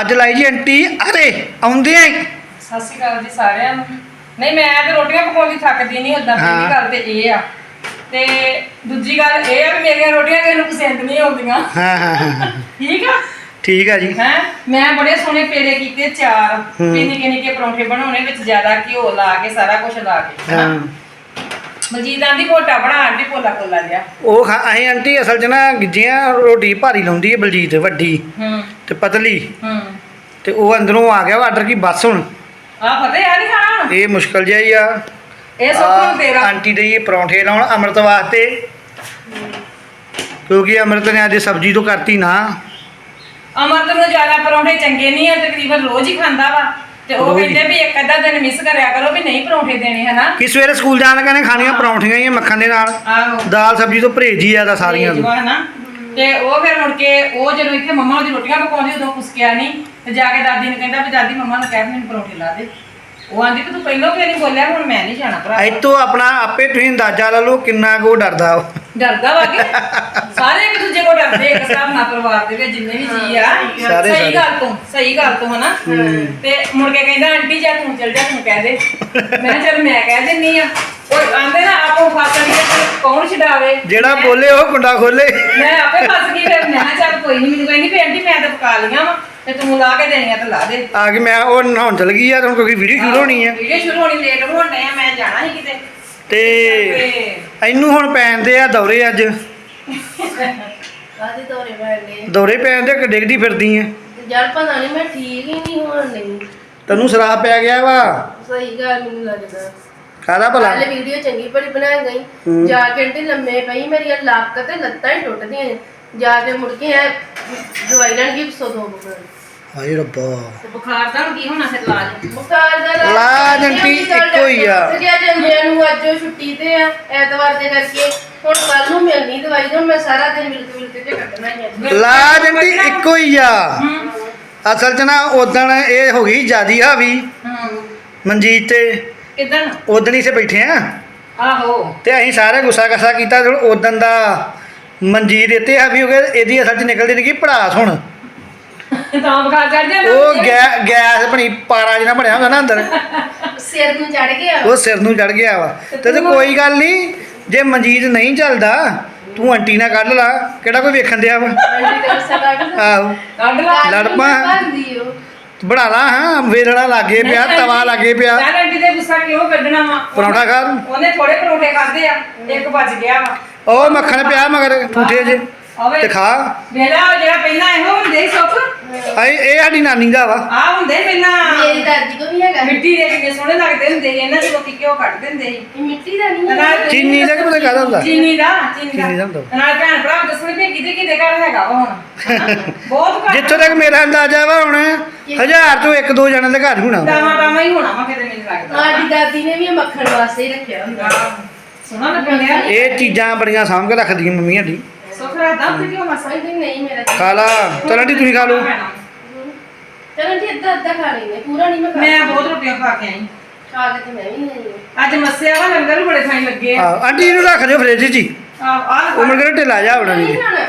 ਅੱਜ ਲਾਈ ਜੀ ਆਂਟੀ ਅਰੇ ਆਉਂਦੇ ਆ ਸਤਿ ਸ਼੍ਰੀ ਅਕਾਲ ਜੀ ਸਾਰਿਆਂ ਨੂੰ। ਨਹੀਂ ਮੈਂ ਤੇ ਰੋਟੀਆਂ ਪਕਾਉਂਦੀ ਥੱਕਦੀ ਨਹੀਂ ਉਦਾਂ ਹਾਂ। ਪਹਿਲੀ ਗੱਲ ਤੇ ਇਹ ਆ। ਤੇ ਦੂਜੀ ਗੱਲ ਇਹ ਆ ਵੀ ਮੇਰੀਆਂ ਰੋਟੀਆਂ ਕਿਸੇ ਨੂੰ ਪਸੰਦ ਨਹੀਂ ਆਉਂਦੀਆਂ। ਹਾਂ ਹਾਂ ਹਾਂ ਹਾਂ। ਠੀਕ ਆ? ਠੀਕ ਆ ਜੀ। ਹੈ? ਮੈਂ ਬੜੇ ਸੋਹਣੇ ਪੇੜੇ ਕੀਤੇ ਚਾਰ। ਹੂੰ। ਵੀ ਨਿੱਕੇ ਨਿੱਕੇ ਪਰੌਂਠੇ ਬਣਾਉਣੇ ਵਿੱਚ ਜ਼ਿਆਦਾ ਘਿਓ ਲਾ ਕੇ ਸਾਰਾ ਕੁਝ ਲਾ ਕੇ ਹਾਂ ਮਜੀਦ ਆਂਦੀ ਮੋਟਾ ਬਣਾ ਆਂਟੀ ਪੋਲਾ ਪੋਲਾ ਜਿਹਾ। ਉਹ ਖਾ- ਅਸੀਂ ਆਂਟੀ ਅਸਲ 'ਚ ਨਾ ਗਿੱਜੀਆਂ ਰੋਟੀ ਭਾਰੀ ਲਾਉਂਦੀ ਹੈ ਬਲਜੀਤ ਵੱਡੀ। ਹੂੰ। ਤੇ ਪਤਲੀ। ਹੂੰ। ਤੇ ਉਹ ਅੰਦਰੋਂ ਆ ਗਿਆ ਆਰਡਰ ਕੀ ਬਸ ਹੁਣ। ਆ ਪਤਾ ਯਾਰ ਨਹੀਂ ਖਾਣਾ ਹੁਣ? ਇਹ ਮੁਸ਼ਕਲ ਜਿਹਾ ਹੀ ਆ। ਇਹ ਤੋਂ ਤੇਰਾ। ਆਂਟੀ ਦੇ ਇਹ ਪਰੌਂਠੇ ਲਾਉਣ ਅੰਮ੍ਰਿਤ ਵਾਸਤੇ। ਕਿਉਂਕਿ ਅੰਮ੍ਰਿਤ ਨੇ ਅੱਜ ਸਬਜ਼ੀ ਤੋਂ ਕਰਤੀ ਨਾ। ਅਮਰਤ ਨੂੰ ਜ਼ਿਆਦਾ ਪਰੌਂਠੇ ਚੰਗੇ ਨਹੀਂ ਆ ਤਕਰੀਬਨ ਰੋਜ਼ ਹੀ ਖਾਂਦਾ ਵਾ। ਤੇ ਉਹ। ਕਹਿੰਦੇ ਵੀ ਇੱਕ ਅੱਧਾ ਦਿਨ ਮਿਸ ਕਰਿਆ ਕਰੋ ਵੀ ਨਹੀਂ ਪਰੌਂਠੇ ਦੇਣੇ ਹਨਾ? ਕਿ ਸਵੇਰੇ ਸਕੂਲ ਜਾਣ ਕਹਿੰਦੇ ਖਾਣੀਆਂ ਪਰੌਂਠੀਆਂ ਹੀ ਮੱਖਣ ਦੇ ਨਾਲ। ਆਹੋ। ਦਾਲ ਸਬਜ਼ੀ ਤੋਂ ਪਰਹੇਜ ਹੀ ਆ ਦਾ ਸਾਰੀਆਂ ਤੋਂ ਹਨਾ? ਤੇ ਉਹ ਫਿਰ ਮੁੜ ਕੇ ਉਹ ਜਦੋਂ ਇੱਥੇ ਮੰਮਾ ਉਹਦੀ ਰੋਟੀਆਂ ਪਕਾਉਂਦੀ ਉਦੋਂ ਕੁਸਕਿਆ ਨਹੀਂ ਤੇ ਜਾ ਕੇ ਦਾਦੀ ਨੂੰ ਕਹਿੰਦਾ ਵੀ ਦਾਦੀ ਮੰਮਾ ਨੂੰ ਕਹਿ ਮੈਨੂੰ ਪਰੌਂਠੇ ਲਾ ਦੇ। ਉਹ ਆਂਦੀ ਕਿ ਤੂੰ ਪਹਿਲਾਂ ਕਿਉਂ ਨਹੀਂ ਬੋਲਿਆ ਹੁਣ ਮੈਂ ਨਹੀਂ ਜਾਣਾ ਭਰਾ। ਇੱਥੋਂ ਆਪਣਾ ਆਪੇ ਤੁਸੀਂ ਅੰਦਾਜ਼ਾ ਲਾ ਲਓ ਕਿੰਨਾ ਕੋ ਡਰਦਾ ਉਹ। ਡਰਦਾ ਵਾਗੇ ਸਾਰੇ ਇੱਕ ਦੂਜੇ ਕੋਲ ਡਰਦੇ ਇੱਕ ਹਿਸਾਬ ਨਾਲ ਪਰਿਵਾਰ ਦੇ ਵਿੱਚ ਜਿੰਨੇ ਵੀ ਜੀ ਆ। ਸਾਰੇ- ਸਾਰੇ। ਸਹੀ ਗੱਲ ਤੋਂ ਸਹੀ ਗੱਲ ਤੋਂ ਹਨਾ। ਤੇ ਮੁੜ ਕੇ ਕਹਿੰਦਾ ਆਂਟੀ ਜਾ ਤੂੰ ਚੱਲ ਜਾ ਤੂੰ ਕਹਿ ਦੇ। ਮੈਂ ਕਿਹਾ ਚੱਲ ਮੈਂ ਕਹਿ ਦਿੰਨੀ ਆ। ਉਹ ਆਂਦੇ ਨਾ ਆਪੋ ਕੌਣ ਛਡਾਵੇ? ਜਿਹੜਾ ਬੋਲੇ ਉਹ ਕੁੰਡਾ ਖੋਲੇ। ਮੈਂ ਆਪੇ ਫਸ ਗਈ ਫਿਰ ਮੈਂ ਕਿਹਾ ਚੱਲ ਕੋਈ ਨਹੀਂ ਮੈਨੂੰ ਕਹਿੰਦੀ ਵੀ ਆਂਟੀ ਮੈਂ ਤਾਂ ਪਕਾ ਲੀਆਂ ਵਾ ਤੇ ਤੂੰ ਲਾ ਕੇ ਦੇਣੀਆਂ ਤਾਂ ਲਾ ਦੇ। ਆ ਕੇ ਮੈਂ ਉਹ ਨਹਾਉਣ ਚਲ ਗਈ ਆ ਤੇ ਹੁਣ ਕਿਉਂਕਿ ਵੀਡੀਓ ਸ਼ੁਰੂ ਹੋਣੀ ਆ। ਵੀਡੀਓ ਸ਼ੁਰੂ ਹੋਣੀ ਲੇਟ ਹੋਣ ਡਏ ਆ ਮੈਂ ਜਾਣਾ ਸੀ ਕਿਤੇ। ਤੇ ਇਹਨੂੰ ਹੁਣ ਪੈਣਦੇ ਆ ਦੌਰੇ ਅੱਜ। ਕਾਹਦੇ ਦੌਰੇ ਪੈਣੇ ਦੌਰੇ ਪੈਣਦੇ ਕਿ ਡਿੱਗਦੀ ਫਿਰਦੀ ਆ। ਯਾਰ ਪਤਾ ਨਹੀਂ ਮੈਂ ਠੀਕ ਹੀ ਨਹੀਂ ਹੋਣ ਨਹੀਂ ਤੈਨੂੰ ਸਰਾਪ ਪੈ ਗਿਆ ਵਾ। ਸਹੀ ਗੱਲ ਮੈਨੂੰ ਲੱਗਦਾ। ਕਾਹਦਾ ਭਲਾ? ਕੱਲ ਵੀਡੀਓ ਚੰਗੀ ਭਲੀ ਬਣਾ। ਗਈ। ਜਾ ਕੇ ਆਂਟੀ ਲੰਮੇ ਪਈ ਮੇਰੀਆਂ ਲੱਕ ਤੇ ਲੱਤਾਂ ਹੀ ਟੁੱਟਦੀਆਂ ਜਾ ਕੇ ਮੁੜ ਕੇ ਐ ਦਵਾਈ ਲੈਣ ਗਈ 102 ਬੁਖਾਰ। ਹਾਏ ਰੱਬਾ। ਤੇ ਬੁਖਾਰ ਦਾ ਹੁਣ ਕੀ ਹੋਣਾ ਫਿਰ ਇਲਾਜ? ਬੁਖਾਰ ਦਾ ਇਲਾਜ ਇਲਾਜ ਕਰਦੇ ਆਂਟੀ ਵੀ ਚੱਲ ਇੱਕੋ ਹੀ ਆ। ਡਾਕਟਰ ਗਿਆ ਜਾਂਦਿਆਂ ਨੂੰ ਅੱਜ ਉਹ ਛੁੱਟੀ ਤੇ ਆ ਐਤਵਾਰ ਦੇ ਕਰਕੇ। ਹੁਣ ਕੱਲ ਨੂੰ ਮਿਲਣੀ ਦਵਾਈ ਤੋਂ ਮੈਂ ਸਾਰਾ ਦਿਨ ਮਿਲਕ ਮਿਲਕ ਕੇ ਕੱਢਣਾ ਹੀ ਆ। ਲਾਜ ਆਂਟੀ ਇੱਕੋ ਹੀ ਆ। ਅਸਲ 'ਚ ਨਾ ਉਦਣ ਇਹ ਹੋ ਗਈ ਜਿਆਦੀ ਹਾਵੀ ਹੂੰ। ਮਨਜੀਤ ਤੇ ਕਿਦਨ ਉਦਣ ਹੀ ਸੇ ਬੈਠੇ ਆ। ਆਹੋ। ਤੇ ਅਸੀਂ ਸਾਰੇ ਗੁੱਸਾ ਕਸਾ ਕੀਤਾ ਤੇ ਉਦੋਂ ਦਾ ਮਨਜੀਤ ਇੱਥੇ ਹਾਵੀ ਹੋ ਗਿਆ ਇਹਦੀ ਅਸਲ 'ਚ ਨਿਕਲਦੀ ਨਹੀਂ ਕਿ ਪੜਾਸ ਹੁਣ। ਤਾਂ ਬੁਖਾਰ ਚੜ ਜਾਂਦਾ ਉਹ ਗੈ- ਗੈਸ ਬਣੀ ਪਾਰਾ ਜਿਹੜਾ ਬਣਿਆ ਹੁੰਦਾ ਨਾ ਅੰਦਰ। ਸਿਰ ਨੂੰ ਚੜ ਗਿਆ। ਉਹ ਸਿਰ ਨੂੰ ਚੜ ਗਿਆ ਵਾ। ਤੇ ਤੇ ਕੋਈ ਗੱਲ ਨਹੀਂ ਜੇ ਮਨਜੀਤ ਨਹੀਂ ਚੱਲਦਾ ਤੂੰ ਆਂਟੀ ਨਾਲ ਕੱਢ ਲਾ ਕਿਹੜਾ ਕੋਈ ਵੇਖਣ ਦਿਆ ਵਾ? ਆਂਟੀ ਗੁੱਸਾ ਆਹੋ। ਕੱਢ ਲਾ। ਲੜ ਪਾ। ਬਣਾ ਲਾ ਹਾਂ ਵੇਲਣਾ ਲਾਗੇ ਪਿਆ ਤਵਾ ਲਾਗੇ ਪਿਆ। ਚੱਲ ਆਂਟੀ ਦੇ ਗੁੱਸਾ ਕਿਉਂ ਕੱਢਣਾ ਵਾ? ਪਰੌਂਠਾ ਖਾ ਲੂੰ। ਉਹਨੇ ਥੋੜੇ ਪਰੌਂਠੇ ਖਾਦੇ ਆ ਇੱਕ ਬਚ ਗਿਆ ਵਾ। ਉਹ ਮੱਖਣ ਪਿਆ ਮਗਰ ਠੂਠੇ ਜੇ ਆਵੇ ਤੇ ਖਾ। ਵੇਲਾ ਜਿਹੜਾ ਪਹਿਲਾਂ ਇਹੋ ਹੁੰਦੇ ਸੀ ਸੁੱਖ? ਆਏ ਇਹ ਸਾਡੀ ਨਾਨੀ ਦਾ ਵਾ। ਆ ਹੁੰਦੇ ਪਹਿਲਾਂ। ਮਿੱਟੀ ਦੇ ਕਿੰਨੇ ਸੋਹਣੇ ਲੱਗਦੇ ਹੁੰਦੇ ਸੀ ਇਹਨਾਂ ਦੇ ਲੋਕੀ ਘਿਓ ਕੱਢ ਦਿੰਦੇ ਸੀ। ਇਹ ਮਿੱਟੀ ਦਾ ਨਹੀਂ ਹੈ ਨਾਲ ਚੀਨੀ ਦਾ ਕਿ ਪਤਾ ਕਾਹਦਾ ਹੁੰਦਾ? ਚੀਨੀ ਦਾ ਚੀਨੀ ਦਾ। ਦਾ ਹੁੰਦਾ। ਨਾਲ ਭੈਣ ਭਰਾ ਦੱਸਣ ਵੀ ਕਿਤੇ ਕਿਤੇ ਘਰ ਹੈਗਾ ਵਾ ਹੁਣ? ਹਨਾ? ਬਹੁਤ ਘੱਟ। ਜਿੱਥੋਂ ਤੱਕ ਮੇਰਾ ਅੰਦਾਜ਼ਾ ਵਾ ਹੁਣ ਹਜ਼ਾਰ ਤੋਂ ਇੱਕ ਦੋ ਜਣਾਂ ਦੇ ਘਰ ਹੋਣਾ ਵਾ। ਟਾਮਾ ਹੀ ਹੋਣਾ ਵਾ ਕਿਤੇ ਮੈਨੂੰ ਲੱਗਦਾ। ਸਾਡੀ ਦਾਦੀ ਨੇ ਵੀ ਇਹ ਮੱਖਣ ਵਾਸਤੇ ਹੀ ਰੱਖਿਆ ਹੁੰਦਾ। ਆਹ, ਸੋਹਣਾ ਲੱਗਿਆ ਇਹ ਚੀਜ਼ਾਂ ਬੜੀਆਂ ਸਾਂਭ ਕੇ ਰੱਖਦੀਆਂ ਮੰਮੀਆਂ ਦੀ ਸੁੱਖ ਰੱਖਦਾ ਉੱਥੇ ਕਿਉਂ ਮਸਾ ਨਹੀਂ ਮੇਰਾ ਖਾ ਲਾ। ਚਲ ਆਂਟੀ ਤੁਸੀਂ ਖਾ ਲਓ। ਚਲੋ ਜੀ ਅੱਧਾ ਅੱਧਾ ਖਾ ਲੈਂਦੇ ਪੂਰਾ ਨਹੀਂ ਮੈਂ ਖਾ ਮੈਂ ਬਹੁਤ ਰੋਟੀਆਂ ਖਾ ਕੇ ਆਈ। ਖਾ ਕੇ ਤੇ ਮੈਂ ਵੀ ਨਹੀਂ ਅੱਜ ਮੱਸਿਆ ਵਾ ਲੰਗਰ ਵੀ ਬੜੇ ਥਾਈ ਲੱਗੇ ਆ। ਆਹ, ਆਂਟੀ ਇਹਨੂੰ ਰੱਖ ਦਿਓ ਫ੍ਰਿਜ 'ਚ ਹੀ। ਆਹ ਆਹ ਉਹ ਮੁੜ ਕੇ ਢਿੱਲਾ ਜਾ ਹੋਣਾ ਨਹੀਂ ਖਾਣਾ?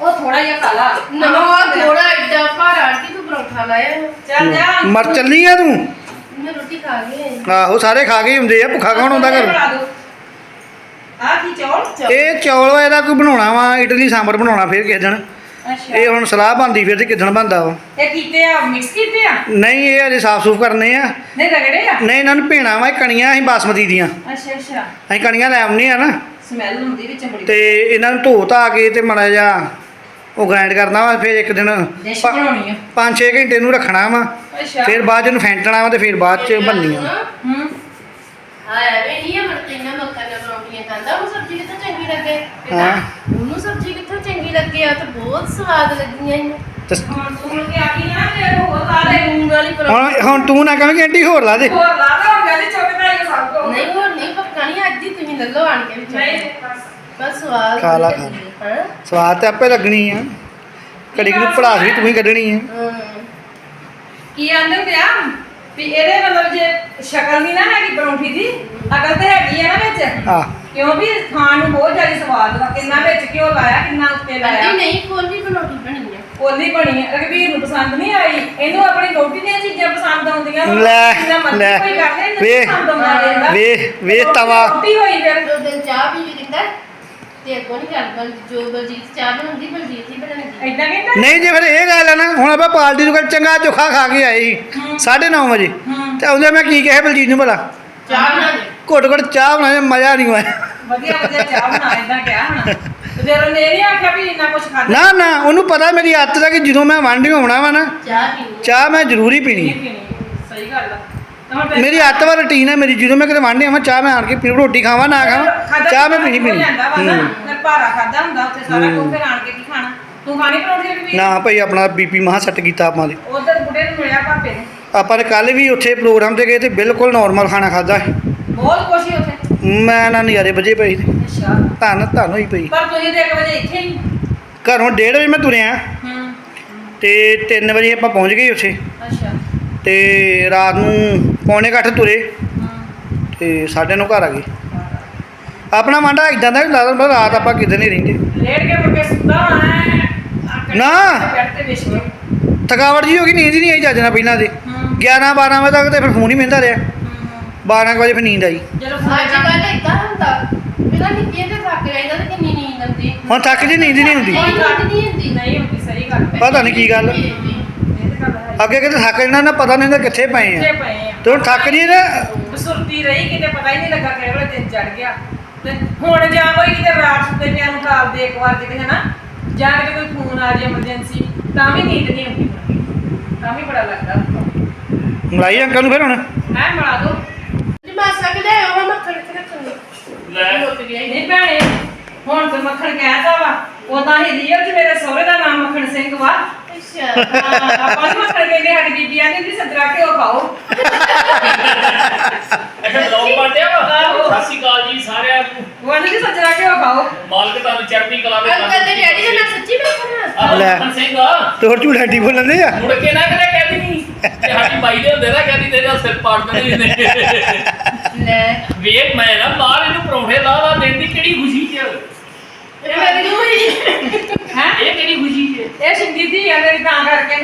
ਉਹ ਥੋੜਾ ਜਿਹਾ ਖਾ ਲਾ। ਨਮਕ ਥੋੜਾ ਐਡਾ ਭਾਰਾ ਆਂਟੀ ਤੂੰ ਪਰੌਂਠਾ ਲਾਇਆ। ਹੈ। ਚੱਲ ਜਾ। ਮਰ ਚੱਲੀ ਆ ਤੂੰ? ਮੈਂ ਰੋਟੀ ਖਾ ਲਈ ਹੈ ਆਹੋ ਸਾਰੇ ਖਾ ਕੇ ਹੀ ਹੁੰਦੇ ਆ ਭੁੱਖਾ ਕੌਣ ਹੁੰਦਾ ਘਰ? ਆ ਕੀ ਚੌਲ? ਇਹ ਚੌਲ ਵਾ ਇਹਦਾ ਕੋਈ ਬਣਾਉਣਾ ਵਾ ਇਡਲੀ ਸਾਂਬਰ ਬਣਾਉਣਾ ਫਿਰ ਕਿਸੇ ਦਿਨ। ਅੱਛਾ। ਇਹ ਹੁਣ ਸਲਾਹ ਬੰਦੀ ਫਿਰ ਤੇ ਕਿਦਣ ਬੰਦਾ ਵਾ ਇਹ ਕੀਤੇ ਆ ਮਿਕਸ ਕੀਤੇ ਆ? ਨਹੀਂ ਇਹ ਅਜੇ ਸਾਫ਼ ਸੂਫ ਕਰਨੇ ਆ। ਨਹੀਂ ਰਗੜੇ ਆ? ਨਹੀਂ ਇਹਨਾਂ ਨੂੰ ਭੇਣਾ ਵਾ ਇਹ ਕਣੀਆਂ ਅਸੀਂ ਬਾਸਮਤੀ ਦੀਆਂ। ਅੱਛਾ ਅੱਛਾ। ਅਸੀਂ ਕਣੀਆਂ ਲੈ ਆਉਂਦੇ ਆ ਨਾ। ਸਮੈਲ ਹੁੰਦੀ ਵਿੱਚ ਬੜੀ। ਤੇ ਇਹਨਾਂ ਨੂੰ ਧੋ ਧਾ ਕੇ ਤੇ ਮੜਾ ਜਾ ਉਹ ਗ੍ਰਾਈਂਡ ਕਰਨਾ ਵਾ ਫਿਰ ਇੱਕ ਦਿਨ ਡਿਸ਼ ਬਣਾਉਣੀ ਆ। 5-6 ਘੰਟੇ ਨੂੰ ਰੱਖਣਾ ਵਾ। ਅੱਛਾ। ਫਿਰ ਬਾਅਦ 'ਚ ਇਹਨੂੰ ਫੈਂਟਣਾ ਵਾ ਤੇ ਫਿਰ ਬਾਅਦ 'ਚ ਬਣਨੀ ਆ। ਹੂੰ ਹਾਂ। ਐਵੇਂ ਨਹੀਂ ਹੈ ਮਰਤੀਨਾ ਮੱਖਣ ਨਾਲ ਪਰੌਂਠੀਆਂ ਖਾਂਦਾ ਉਹ ਸਬਜ਼ੀ ਕਿੱਥੋਂ ਚੰਗੀ ਲੱਗੇ? ਹਾਂ। ਕਿੱਥੋਂ ਚੰਗੀ ਲੱਗੀ ਆ ਤਾਂ ਬਹੁਤ ਸਵਾਦ ਲੱਗੀਆਂ ਇਹਨੂੰ ਤੇ ਹੁਣ ਸੁਣ ਕੇ ਆ ਗਈ ਨਾ ਤੇ ਹੋਰ ਲਾ ਦੇ। ਮੂੰਗ ਵਾਲੀ ਪਰੌਂਠੀ। ਹੁਣ ਹੁਣ ਤੂੰ ਨਾ ਕਵੇਂ ਕਿ ਆਂਟੀ ਹੋਰ ਲਾ ਦੇ। ਹੋਰ ਲਾ ਦੇ ਹੁਣ ਕਹਿੰਦੇ ਚੁੱਕਦਾ ਇਹ ਸਭ ਕੋ ਨਹੀਂ ਹੋਰ ਨਹੀਂ ਪਕਾਣੀ ਅੱਜ ਹੀ ਤੁਸੀਂ ਲੈ ਲਓ ਆਣ ਕੇ ਵਿੱਚ। ਨਹੀਂ ਬਸ। ਸਵਾਦ ਖਾ ਲਾ, ਲੱਗੀ ਹੈ ਹਾਂ। ਸਵਾਦ ਤੇ ਆਪੇ ਲੱਗਣੀ ਆ। ਘੜੀ ਕੁ ਨੂੰ ਪੜਾਸ ਵੀ ਤੂੰ ਹੀ ਕੱਢਣੀ ਆ। ਕੀ ਆਂਦੇ ਹੁੰਦੇ ਆ ਵੀ ਇਹਦੇ ਮਤਲਬ ਜੇ ਸ਼ਕਲ ਨਹੀਂ ਨਾ ਹੈਗੀ ਪਰੌਂਠੀ ਦੀ ਅਕਲ ਤੇ ਹੈਗੀ ਆ ਨਾ ਵਿੱਚ। ਆ ਕਿਉਂ ਵੀ ਖਾਣ ਨੂੰ ਬਹੁਤ ਜ਼ਿਆਦਾ ਸਵਾਦ ਵਾ? ਕਿੰਨਾ ਵਿੱਚ ਘਿਓ ਲਾਇਆ ਕਿੰਨਾ ਉੱਤੇ ਲਾਇਆ? ਨਹੀਂ ਕੋਈ ਵੀ ਪਰੌਂਠੀ ਬਣੀ ਆ। ਕੋਲੀ ਬਣੀ ਹੈ ਰਘਬੀਰ ਨੂੰ ਪਸੰਦ ਨਹੀਂ ਆਈ। ਇਹਨੂੰ ਆਪਣੀ ਰੋਟੀ ਦੀਆਂ ਚੀਜ਼ਾਂ ਪਸੰਦ ਆਉਂਦੀਆਂ ਵਾ। ਲੈ, ਲੈ। ਵੇ। ਵੇ ਵੇ ਤਵਾ। ਰੋਟੀ ਹੋਈ ਫਿਰ। ਦੋ ਦਿਨ ਚਾਹ ਪੀ ਕੇ ਕਹਿੰਦਾ ਤੇ ਅੱਗੋਂ ਨਹੀਂ ਕਰਦਾ ਜੋ ਬਲਜੀਤ ਚਾਹ ਬਣਾਉਂਦੀ ਬਲਜੀਤ ਹੀ ਬਣਾਉਂਦੀ। ਏਦਾਂ ਕਹਿੰਦਾ? ਨਹੀਂ ਜੇ ਫਿਰ ਇਹ ਗੱਲ ਹੈ ਨਾ ਹੁਣ ਆਪਾਂ ਪਾਰਟੀ ਨੂੰ ਚੰਗਾ ਚੋਖਾ ਖਾ ਕੇ ਆਏ ਸੀ 9:30 ਵਜੇ। ਹੂੰ। ਤੇ ਉਹਦੇ ਮੈਂ ਕੀ ਕਿਹਾ ਬਲਜੀਤ ਨੂੰ ਭਲਾ? ਚਾਹ ਬਣਾ ਦੇ। ਘੁੱਟ ਘੁੱਟ ਚਾਹ ਬਣਾਏ ਮਜ਼ਾ ਨਹੀਂ ਆਇਆ। ਵਧੀਆ ਵਧੀਆ ਚਾਹ ਬਣਾ ਏਦਾਂ ਕਿਹਾ ਹਣਾ। ਤੇ ਫਿਰ ਉਹਨੇ ਇਹ ਨਹੀਂ ਆਖਿਆ ਵੀ ਇੰਨਾ ਕੁਝ ਖਾਦਾ ਨਾ ਨਾ ਉਹਨੂੰ ਪਤਾ ਮੇਰੀ ਆਦਤ ਹੈ ਕਿ ਜਦੋਂ ਮੈਂ ਵਾਂਢੀ ਹੋਣਾ ਵਾ ਨਾ ਚਾਹ ਪੀਣੀ ਚਾਹ ਮੈਂ ਜ਼ਰੂਰੀ ਪੀਣੀ ਨਹੀਂ ਹੈ। ਪੀਣੀ ਸਹੀ ਗੱਲ ਆ। ਤਾਂ ਹੁਣ ਫਿਰ- ਮੇਰੀ ਆਦਤ ਵਾ ਰੁਟੀਨ ਹੈ ਮੇਰੀ ਜਦੋਂ ਮੈਂ ਕਿਤੇ ਵਾਂਢੀ ਆਵਾਂ ਚਾਹ ਮੈਂ ਆਣ ਕੇ ਪੀ ਰੋਟੀ ਖਾਵਾਂ ਨਾ ਖਾਵਾਂ ਖਾਧਾ ਚਾਹ ਮੈਂ ਪੀਣੀ ਪੀਣੀ। ਜਾਂਦਾ ਵਾ ਨਾ ਹੂੰ। ਫਿਰ ਭਾਰਾ ਖਾਦਾ ਹੁੰਦਾ ਉੱਥੇ ਸਾਰਾ ਕੁਝ ਫਿਰ ਆਣ ਕੇ ਕੀ ਖਾਣਾ? ਤੂੰ ਖਾਣੀ ਪਰੌਂਠੀ ਰਘਬੀਰ ਨਾ ਭਾਈ ਆਪਣਾ ਬੀਪੀ ਮਹਾ ਸੈੱਟ ਕੀਤਾ ਆਪਾਂ ਦੇ ਉਧਰ ਬੁੱਢੇ ਨੂੰ ਮਿਲਿਆ ਭਾਪੇ ਨੇ। ਆਪਾਂ ਨੇ ਕੱਲ ਵੀ ਉੱਥੇ ਪ੍ਰੋਗਰਾਮ ਤੇ ਗਏ ਤੇ ਬਿਲਕੁਲ ਨਾਰਮਲ ਖਾਣਾ ਖਾਦਾ ਬਹੁਤ ਕੁਛ ਹੀ ਉੱਥੇ। ਮੈਂ ਨਾ ਨਜ਼ਾਰੇ ਵਜੇ ਪਈ ਅੱਛਾ। ਧੰਨ ਧੰਨ ਹੋਈ ਪਈ। ਪਰ ਤੁਸੀਂ ਤੇ 1 ਵਜੇ ਇੱਥੇ ਹੀ ਘਰੋਂ 1:30 ਵਜੇ ਮੈਂ ਤੁਰਿਆ। ਹੂੰ। ਤੇ 3 ਵਜੇ ਆਪਾਂ ਪਹੁੰਚ ਗਏ ਉੱਥੇ। ਅੱਛਾ। ਤੇ ਰਾਤ ਨੂੰ ਪੌਣੇ ਕੁ ਅੱਠ ਤੁਰੇ। ਹੂੰ। ਤੇ ਸਾਡੇ ਨੂੰ ਘਰ ਆ ਗਏ। ਆਪਣਾ ਮਾਂਡਾ ਇਦਾਂ ਦਾ ਹੁੰਦਾ ਰਾਤ ਆਪਾਂ ਕਿਤੇ ਨਹੀਂ ਰਹਿੰਦੇ। ਲੇਟ ਕੇ ਮੁੜ ਕੇ ਸੁੱਤਾ ਹੋਣਾ ਨਾ। ਤੇ ਵਿਛ ਥਕਾਵਟ ਜੀ ਹੋ ਗਈ ਨੀਂਦ ਹੀ ਨਹੀਂ ਆਈ ਚੱਜਣਾ ਪਹਿਲਾਂ ਦੇ ਹੂੰ। 11 12 ਵਜੇ ਤੱਕ ਤੇ ਫਿਰ ਫੋਨ ਹੀ ਮਿਲਦਾ ਰਿਹਾ। 12 ਕੁ ਵਜੇ ਫਿਰ ਨੀਂਦ ਆਈ। ਜਦੋਂ ਅੱਜ ਕੱਲ ਏਦਾਂ ਹੁੰਦਾ। ਬਿਨਾਂ ਨਿੱਕੀ ਤੇ ਥੱਕ ਜਾਈਦਾ ਤੇ ਕਿੰਨੀ ਨੀਂਦ ਆਉਂਦੀ। ਹੁਣ ਥੱਕ ਜੀ ਨੀਂਦ ਹੀ ਨਹੀਂ ਹੁੰਦੀ। ਨਹੀਂ ਹੁੰਦੀ। ਨਹੀਂ ਹੁੰਦੀ ਸਹੀ ਗੱਲ ਹੈ। ਪਤਾ ਨਹੀਂ ਕੀ ਗੱਲ। ਅੱਗੇ ਕਿਤੇ ਥੱਕ ਜਾਣਾ ਨਾ ਪਤਾ ਨਹੀਂ ਹੁੰਦਾ ਕਿੱਥੇ ਪਏ ਆ। ਪਏ ਆ। ਤੇ ਹੁਣ ਥੱਕ ਜੀ ਨਾ ਬਸੁਰਤੀ ਰਹੀ ਕਿਤੇ ਪਤਾ ਹੀ ਨਹੀਂ ਲੱਗਾ ਕਿਹੜੇ ਵੇਲੇ ਦਿਨ ਚੜ ਗਿਆ। ਤੇ ਹੁਣ ਜਾਂ ਕੋਈ ਕਿਤੇ ਰਾਤ ਸੁੱਤੇ ਪਿਆ ਨੂੰ ਕਾਲ ਦੇ ਇੱਕ ਵਾਰ ਕਿਤੇ ਹਨਾ? ਜਾਂ ਕਿਤੇ ਕੋਈ ਫੋਨ ਆ ਜੇ ਐਮਰਜੈਂਸੀ ਤਾਂ ਵੀ ਨੀਂਦ ਨਹੀਂ ਆਉਂਦੀ। ਤਾਂ ਵੀ ਬੜਾ ਲੱਗਦਾ। ਮਲਾਈ ਅੰਕਲ ਨੂੰ ਫਿਰ ਹੁਣ। ਹੈ ਮੜਾ ਦੋ ਜੀ ਮਾਸਾ ਕਿ ਲੈ ਉਹ ਮੱਖਣ ਕਿੱਥੇ ਰੱਖਣੀ ਲੈ ਲੁੱਟ ਗਿਆ ਹੀ ਨਹੀਂ ਭੈਣੇ ਤੇ ਮੱਖਣ ਕਹਿਤਾ ਵਾ ਉਦਾਂ ਹੀ ਰੀਅਲ ਚ ਮੇਰੇ ਸਹੁਰੇ ਦਾ ਨਾਮ ਮੱਖਣ ਸਿੰਘ ਵਾ। ਅੱਛਾ। ਹਾਂ, ਆਪਾਂ ਨੂੰ ਮੱਖਣ ਕਹਿੰਦੇ ਸਾਡੀ ਬੀਬੀ ਆਂਦੀ ਸੀ ਸੱਜਰਾ ਘਿਓ ਖਾਓ। ਅੱਛਾ ਬਲੌਗ ਪਾਟਿਆ ਵਾ? ਆਹੋ। ਸਤਿ ਸ਼੍ਰੀ ਅਕਾਲ ਜੀ ਸਾਰਿਆਂ ਨੂੰ। ਉਹ ਆਂਦੀ ਸੀ ਸੱਜਰਾ ਘਿਓ ਖਾਓ। ਮਾਲਕ ਤੁਹਾਨੂੰ ਚੜ੍ਹਦੀ ਕਲਾ ਦੇ ਅੰਕਲ ਦੇ ਡੈਡੀ ਦਾ ਨਾਂ ਸੱਚੀ ਮੱਖਣ ਆਹੋ, ਲੈ। ਮੱਖਣ ਸਿੰਘ ਆ। ਤੇ ਹੋਰ ਝੂਠ ਬੋਲਣ ਆ? ਮੁੜ ਕੇ ਨਾ ਕਰੇ ਕਹਿੰਦੀ ਨਹੀਂ ਤੇ ਸਾਡੀ ਬਾਈ ਦੇ ਹੁੰਦੇ ਨਾ ਕਹਿੰਦੀ ਤੇਰਾ ਸਿਰ ਪਾੜ ਦਿੰਦੇ ਨੇ ਲੈ। ਵੇਖ ਮੈਂ ਨਾ ਬਾਹਰ ਇਹਨੂੰ ਪਰੌਂਠੇ ਲਾ ਲਾ ਦੇਣ ਦੀ ਕਿਹੜੀ ਖੁਸ਼ੀ ਚ। ਇਹ ਮੇਰੀ ਹੋਈ ਹੈ। ਇਹ ਕਿਹੜੀ ਖੁਸ਼ੀ ਚ ਇਹ ਸਿੰਦੀ ਦੀ ਆ ਮੇਰੀ ਤਾਂ ਕਰਕੇ।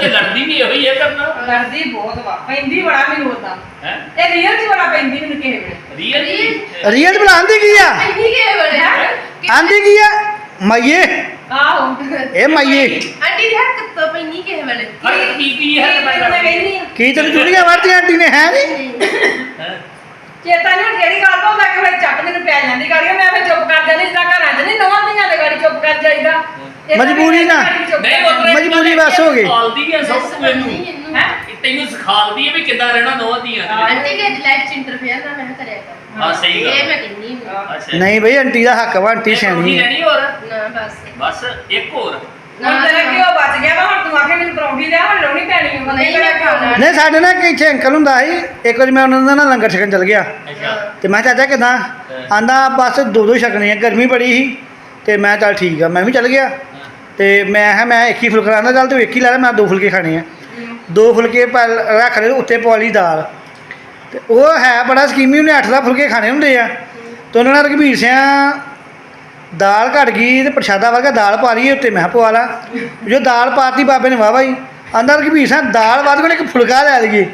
ਤੇ ਲੜਦੀ ਵੀ ਇਹੋ ਹੀ ਹੈ ਕਰਨਾ ਲੜਦੀ ਬਹੁਤ ਵਾ। ਪੈਂਦੀ ਬੜਾ ਮੈਨੂੰ ਉਦਾਂ ਹੈ? ਇਹ ਰੀਅਲ ਚ ਬੜਾ ਪੈਂਦੀ ਮੈਨੂੰ ਕਿਸੇ ਵੇਲੇ। ਰੀਅਲ ਰੀਅਲ ਬਣਾ ਆਂਦੀ ਕੀ ਆ? ਇੰਨੀ ਕੇ ਬੜੇ ਆਂਦੀ ਕੀ ਆ? ਮਾਈਏ। ਆਹੋ। ਇਹ ਮਾਈਏ। ਆਂਟੀ ਦੇ ਹੱਥ ਤੋਂ ਪੈਣੀ ਕਿਸੇ ਵੇਲੇ। ਹਰ ਕੀ ਕੀ ਹੈ ਕਹਿੰਦੀ ਆ। ਕੀ ਤੈਨੂੰ ਚੁੜੀਆਂ ਵਰਤੀਆਂ ਆਂਟੀ ਨੇ ਹੈ ਨਹੀਂ ਚੇਤਾ ਨਹੀਂ ਹੁਣ ਕਿਹੜੀ ਗੱਲ ਤੋਂ ਹੁੰਦਾ ਕਿ ਫਿਰ ਚੱਕ ਮੈਨੂੰ ਪੈ ਜਾਂਦੀ ਗਾੜੀ ਮੈਂ ਫਿਰ ਚੁੱਪ ਕਰ ਜਾਂਦੀ ਜਿੱਦਾਂ ਘਰਾਂ 'ਚ ਨਹੀਂ ਨਵਾਂ ਦੀਆਂ ਦੇ ਗਾੜੀ ਚੁੱਪ ਕਰ ਜਾਈਦਾ। ਏਦਾਂ ਮਜਬੂਰੀ ਵੀ ਨਾ। ਗਾੜੀ ਚੁੱਪ ਨਹੀਂ ਕਰ ਉਤਰੇ ਮਜਬੂਰੀ ਬਸ ਹੋ ਗਈ। ਸਿਖਾਲਦੀ ਹੈ ਸਭ ਕੁਝ ਮੈਨੂੰ ਇਹਨੂੰ। ਹੈ? ਤੈਨੂੰ ਸਿਖਾਲਦੀ ਹੈ ਵੀ ਕਿੱਦਾਂ ਰਹਿਣਾ ਦੋਵਾਂ ਦੀਆਂ ਆਂਟੀ ਕੇ ਲਾਈਫ ਚ ਇੰਟਰਫੇਅਰ ਨਾ ਮੈਂ ਕਰਿਆ ਕਰ। ਹਾਂ ਸਹੀ ਇਹ ਗੱਲ ਮੈਂ ਕਹਿੰਦੀ ਹਾਂ। ਅੱਛਾ। ਨਹੀਂ ਬਈ ਆਂਟੀ ਦਾ ਹੱਕ ਵਾ ਆਂਟੀ ਸਿਆਣੀ ਹੈ ਲੈਣੀ ਹੋਰ? ਨਾ ਬਸ। ਬਸ ਇੱਕ ਹੋਰ। ਹੁਣ ਤੇਰਾ ਘਿਓ ਬਚ ਗਿਆ ਵਾ ਹੁਣ ਤੂੰ ਆਖੇ ਮੈਨੂੰ ਪਰੌਂਠੀ ਲਿਆ ਹੁਣ ਲਾਉਣੀ ਪੈਣੀ ਹੈ ਨਹੀਂ ਮੈਂ ਖਾਣਾ ਨਹੀਂ। ਸਾਡੇ ਨਾਲ ਕਿ ਇੱਥੇ ਅੰਕਲ ਹੁੰਦਾ ਸੀ ਇੱਕ ਵਾਰੀ ਮੈਂ ਉਹਨਾਂ ਦਾ ਨਾ ਲੰਗਰ ਛਕਣ ਚਲ ਗਿਆ। ਤੇ ਮੈਂ ਕਿਹਾ ਚਾਚਾ ਕਿਦਾਂ? ਆਂਦਾ ਬਸ ਦੋ ਦੋ ਛਕਣੇ ਆ ਗਰਮੀ ਬੜੀ ਸੀ। ਤੇ ਮੈਂ ਚੱਲ ਠੀਕ ਆ ਮੈਂ ਵੀ ਚੱਲ ਗਿਆ। ਤੇ ਮੈਂ ਕਿਹਾ ਮੈਂ ਇੱਕ ਹੀ ਫੁਲਕਾ ਆਂਦਾ ਚੱਲ ਤੂੰ ਇੱਕ ਹੀ ਲੈ ਲੈ ਮੈਂ ਦੋ ਫੁਲਕੇ ਖਾਣੇ ਆ। ਦੋ ਫੁਲਕੇ ਰੱਖ ਲਏ ਉੱਤੇ ਪਵਾ ਲਈ ਦਾਲ। ਤੇ ਉਹ ਹੈ ਬੜਾ ਸਕੀਮੀ ਉਹਨੇ ਅੱਠ ਦਾ ਫੁਲਕੇ ਖਾਣੇ ਹੁੰਦੇ ਆ। ਤੇ ਉਹਨਾਂ ਨਾਲ ਰਘਬੀਰ ਸਿਆ ਦਾਲ ਘਟ ਗਈ ਤੇ ਪ੍ਰਸ਼ਾਦਾ ਵਰਗਾ ਦਾਲ ਪਾ ਲਈ ਉੱਤੇ। ਮੈਂ ਪਵਾ ਲਾ ਜੋ ਦਾਲ ਪਾਤੀ ਬਾਬੇ ਨੇ ਵਾਹ ਬਾਈ। ਆਂਦਾ ਰਘਬੀਰ ਸਿਆ ਦਾਲ ਵੱਧ ਕੋਲ ਇੱਕ ਫੁਲਕਾ ਲੈ ਲਈਏ।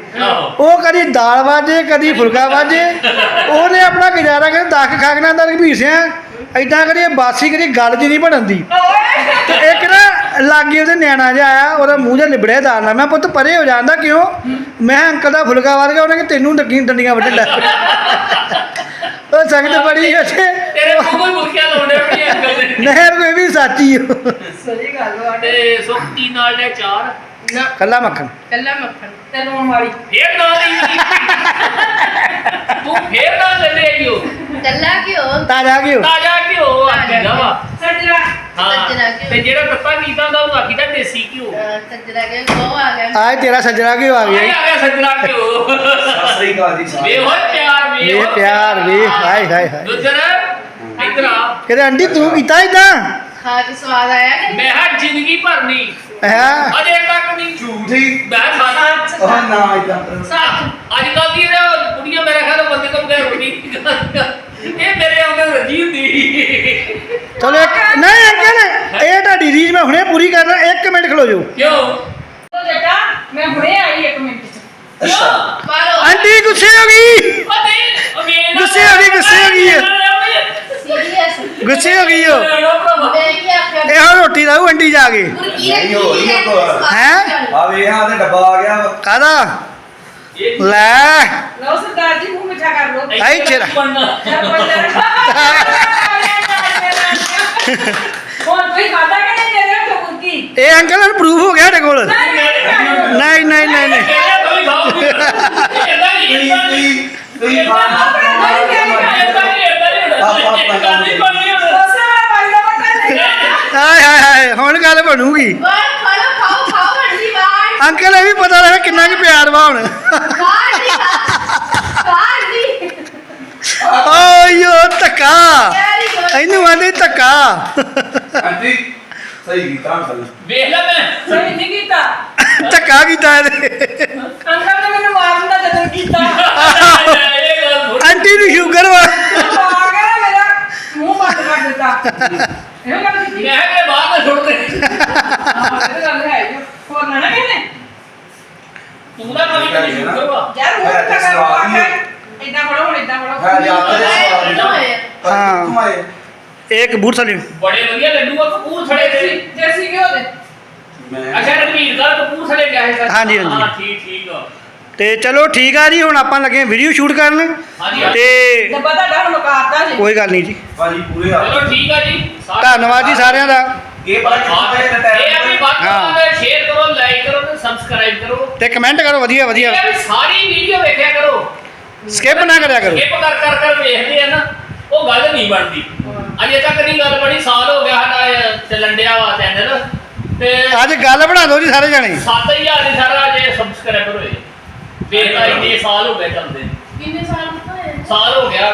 ਉਹ ਕਦੀ ਦਾਲ ਵਾਜੇ ਕਦੀ ਫੁਲਕਾ ਵਾਜੇ। ਉਹਨੇ ਆਪਣਾ ਗੁਜ਼ਾਰਾ ਕਰ ਦਾਖ ਖਾ ਕੇ ਨਾ ਅੰਦਰ ਰਘਬੀਰ ਸਿਆ ਐਦਾਂ ਕਰੀ ਬਾਸੀ ਕਰੀ ਗੱਲ ਜੀ ਨਹੀਂ ਬਣਦੀ। ਤੇ ਇੱਕ ਨਾ ਲਾਗੇ ਉਹਦੇ ਨਿਆਣਾ ਜਿਹਾ ਆਇਆ ਉਹਦਾ ਮੂੰਹ ਜਿਹਾ ਲਿਬੜਿਆ ਦਾਲ ਨਾਲ। ਮੈਂ ਪੁੱਤ ਪਰੇ ਹੋ ਜਾਂਦਾ ਕਿਉਂ? ਮੈਂ ਅੰਕਲ ਦਾ ਫੁਲਕਾ ਵਾਰ ਗਿਆ ਉਹਨੇ ਕਿ ਤੈਨੂੰ ਡੰਡੀਆਂ ਵੱਢਣ ਲੱਗ ਸੰਗਤ ਬੜੀ ਅੱਛੇ ਤੇਰੇ ਮੂੰਹ ਕੋਈ ਮੁਰਕੀਆਂ ਲਾਉਂਦੇ ਵੀ ਅੰਕਲ ਨੇ ਨਹਿਰ ਕੋਈ ਵੀ ਸਾਚੀ ਓ। ਸਹੀ ਗੱਲ ਵਾ ਤੇ ਸੁਖਤੀ ਨਾਲ ਲੈ ਚਾਰ। ਨਾ। ਕੱਲਾ ਮੱਖਣ। ਕੱਲਾ ਮੱਖਣ ਤੇ ਲੂਣ ਵਾਲੀ। ਫੇਰ ਨਾਲ ਹੀ ਤੂੰ ਫੇਰ ਨਾਲ ਲੈ ਲੈ ਆਈਓ ਕੱਲਾ ਘਿਓ ਤਾਜ਼ਾ ਘਿਓ ਤਾਜ਼ਾ ਘਿਓ ਆਖੀਦਾ ਵਾ। ਸੱਜਰਾ ਹਾਂ। ਸੱਜਰਾ ਘਿਓ। ਤੇ ਜਿਹੜਾ ਕੱਪਾ ਕੀਤਾ ਹੁੰਦਾ ਉਹ ਆਖੀਦਾ ਦੇਸੀ ਘਿਓ। ਸੱਜਰਾ ਘਿਓ ਉਹ ਆ ਗਿਆ। ਆਏ ਤੇਰਾ ਸੱਜਣਾ ਘਿਓ ਆ ਆ ਗਿਆ ਗਿਆ ਸੱਜਣਾ ਘਿਓ। ਸਤਿ ਸ੍ਰੀ ਅਕਾਲ ਜੀ ਵੇ ਸਾਰਿਆਂ ਹੋ ਪਿਆਰ ਵੇ ਵੇ ਪਿਆਰ ਵੇ ਹਾਏ ਹਾਏ ਹਾਏ। ਦੁੱਧਰ ਇਧਰ ਆ। ਕਿਤੇ ਆਂਟੀ ਤੂੰ ਕੀਤਾ ਇਦਾਂ ਖਾ ਕੇ ਸਵਾਦ ਆਇਆ ਕਿ ਮੈਂ ਹਾਂ ਜ਼ਿੰਦਗੀ ਭਰਨੀ। ਹੈ ਅਜੇ ਤੱਕ ਨਹੀਂ। ਝੂਠੀ ਮੈਂ ਖਾਣਾ ਉਹ ਨਾ ਇਦਾਂ ਅੱਜ ਕੱਲ ਦੀ ਇਹ ਬੁੜੀਆਂ ਮੇਰੇ ਖਿਆਲ ਬੰਦੇ ਤੋਂ ਬਗੈਰ ਰੋਟੀ ਇਹ ਮੇਰੇ ਆਉਂਦੇ ਰੱਜੀ ਹੁੰਦੀ। ਚਲੋ ਇੱਕ ਨਹੀਂ ਅੰਕਲ ਇਹ ਤੁਹਾਡੀ ਰੀਜ ਮੈਂ ਹੁਣੇ ਪੂਰੀ ਕਰਨਾ। 1 ਮਿੰਟ ਖਲੋ ਜਾਓ। ਕਿਉਂ? ਤੋ ਬੇਟਾ ਮੈਂ ਹੁਣੇ ਆਈ ਇੱਕ ਮਿੰਟ ਚ। ਕਿਉਂ? ਮਾਰੋ ਆਂਟੀ ਗੁੱਸੇ ਹੋ ਗਈ ਉਹ ਨਹੀਂ ਉਹ ਮੇਰੇ ਨਾਲ- ਗੁੱਸੇ ਹੋ ਗਈ, ਗੁੱਸੇ ਹੋ ਗਈ ਹੈ। ਗੁੱਸੇ ਹੋ ਗਈ ਹੋ ਮੈਂ ਕੀ ਆਖਿਆ ਇਹ ਰੋਟੀ ਲਾਉ ਆਂਟੀ ਜਾ ਕੇ ਮੁਰਗੀ ਨਹੀਂ ਹੋ ਰਹੀ ਉਹ ਕੋਲ। ਹੈਂ? ਆ ਵੇਖ ਆ ਤੇ ਡੱਬਾ ਆ ਗਿਆ ਵਾ। ਕਾਦਾ ਲੈ ਲਓ ਸਰਦਾਰ ਜੀ ਮੂੰਹ ਮਿੱਠਾ ਕਰ ਲਓ ਆਈ ਚਿਰ। ਬਣਨਾ। ਹੁਣ ਤੁਸੀਂ ਖਾਦਾ ਕਿ ਨਹੀਂ ਦੇ ਰਹੇ ਹੋ ਮੁਰਗੀ ਇਹ ਅੰਕਲ ਨੂੰ ਪ੍ਰੂਫ ਹੋ ਗਿਆ ਸਾਡੇ ਕੋਲ ਨਹੀਂ ਨਹੀਂ ਨਹੀਂ ਨਹੀਂ ਤੁਸੀਂ ਤੁਸੀਂ। ਤੁਸੀਂ ਤੁਸੀਂ ਖਾਣਾ ਏਦਾਂ ਨਹੀਂ, ਏਦਾਂ ਨਹੀਂ ਹੋਣਾ। ਆਪ- ਆਪ ਏਦਾਂ ਨਹੀਂ ਬਣਨੀ ਹੁਣ। ਉਸੇ ਵੇਲੇ ਵਾਲੀ ਦਾ ਪਤਾ ਨਹੀਂ ਹਾਏ ਹਾਏ ਹਾਏ ਹੁਣ ਗੱਲ ਬਣੂਗੀ। ਖਾਓ ਖਾਓ ਬਾਹਰ। ਅੰਕਲ ਇਹ ਵੀ ਪਤਾ ਲੱਗਾ ਕਿੰਨਾ ਕੁ ਪਿਆਰ ਵਾ ਹੁਣ। ਬਾਹਰ ਓਯੋ ਧੱਕਾ। ਵੈਰੀ ਗੁੱਡ ਇਹਨੂੰ ਆਂਦੇ ਧੱਕਾ। ਸਹੀ ਕੀਤਾ ਅੰਕਲ ਵੇਖ ਲੈ ਮੈਂ ਸਹੀ ਨਹੀਂ ਕੀਤਾ। ਧੱਕਾ ਕੀਤਾ ਇਹਨੇ। ਅੰਕਲ ਨੇ ਮੈਨੂੰ ਮਾਰਨ ਦਾ ਯਤਨ ਕੀਤਾ। ਇਹ ਗੱਲ ਥੋੜ੍ਹੀ- ਆਂਟੀ ਨੂੰ ਸ਼ੂਗਰ ਵਾ। ਆ ਗਿਆ ਮੇਰਾ ਮੂੰਹ ਬੰਦ ਕਰ ਦਿੱਤਾ। ਇਹ ਗੱਲ ਕੀਤੀ। ਮੈਂ ਕਿਹਾ ਬਾਹਰ ਨਾ ਛੁੱਟ ਦੇ। ਹਾਂ। ਇਹ ਗੱਲ ਹੈ ਯਾਰ ਉਹ ਤਾਂ ਕਰ। ਇਦਾਂ ਫੜੋ ਹੁਣ ਇਦਾਂ ਫੜੋ ਤੇ ਇਹ ਕਬੂਤਰ ਬੜੇ ਵਧੀਆ ਲੱਡੂ ਆ ਕਪੂਰ ਥੜੇ ਦੇ। ਦੇਸੀ ਘਿਓ ਦੇ। ਮੈਂ ਅੱਛਾ ਰਣਵੀਰ ਦਾ ਕਪੂਰ ਥੜੇ ਗਿਆ ਹੈ ਹਾਂਜੀ, ਹਾਂਜੀ। ਹਾਂ ਠੀਕ ਠੀਕ ਆ। ਤੇ ਚਲੋ ਠੀਕ ਆ ਜੀ ਹੁਣ ਆਪਾਂ ਲੱਗੇ ਵੀਡੀਓ ਸ਼ੂਟ ਕਰਨ। ਤੇ ਡੱਬਾ ਤੁਹਾਡਾ ਹੁਣ ਮੁਕਾਤਾ ਜੀ। ਕੋਈ ਗੱਲ ਨਹੀਂ ਜੀ। ਭਾਜੀ ਪੂਰੇ ਆ। ਚਲੋ ਠੀਕ ਆ ਜੀ। ਧੰਨਵਾਦ ਜੀ ਸਾਰਿਆਂ ਦਾ। ਇਹ ਕਿੱਥੋਂ ਆਏ ਇਹ ਆ ਵੀ ਵੱਧ ਤੋਂ ਹਾਂ। ਵੱਧ ਸ਼ੇਅਰ ਕਰੋ ਲਾਈਕ ਕਰੋ ਤੇ ਸਬਸਕ੍ਰਾਈਬ ਕਰੋ। ਤੇ ਕਮੈਂਟ ਕਰੋ ਵਧੀਆ ਇਹ ਵਧੀਆ ਆ ਵੀ ਸਾਰੀ ਵੀਡੀਓ ਵੇਖਿਆ ਕਰੋ। ਸਕਿਪ ਨਾ ਕਰਿਆ ਕਰੋ। ਸਕਿਪ ਕਰ ਕਰ ਕਰ ਵੇਖਦੇ ਆ ਨਾ ਉਹ ਗੱਲ ਨਹੀਂ ਬਣਦੀ। ਅਜੇ ਤੱਕ ਨਹੀਂ ਗੱਲ ਬਣੀ ਸਾਲ ਹੋ ਗਿਆ ਸਾਡਾ ਇਹ ਚੱਲਣ ਡਿਆ ਵਾ ਚੈਨਲ ਤੇ ਅੱਜ ਗੱਲ ਬਣਾ ਦਿਓ ਜੀ ਸਾਰੇ ਜਣੇ। 7000 ਦੇ ਸਾਰਾ ਅਜੇ ਸਬਸਕ੍ਰਾਈਬਰ ਹੋਏ। ਵੇਖਦਾ ਇੰਨੇ ਸਾਲ ਹੋ ਗਏ ਚੱਲਦੇ। ਕਿੰਨੇ ਸਾਲ ਦਾ ਹੋਇਆ ਸਾਲ ਹੋ ਗਿਆ।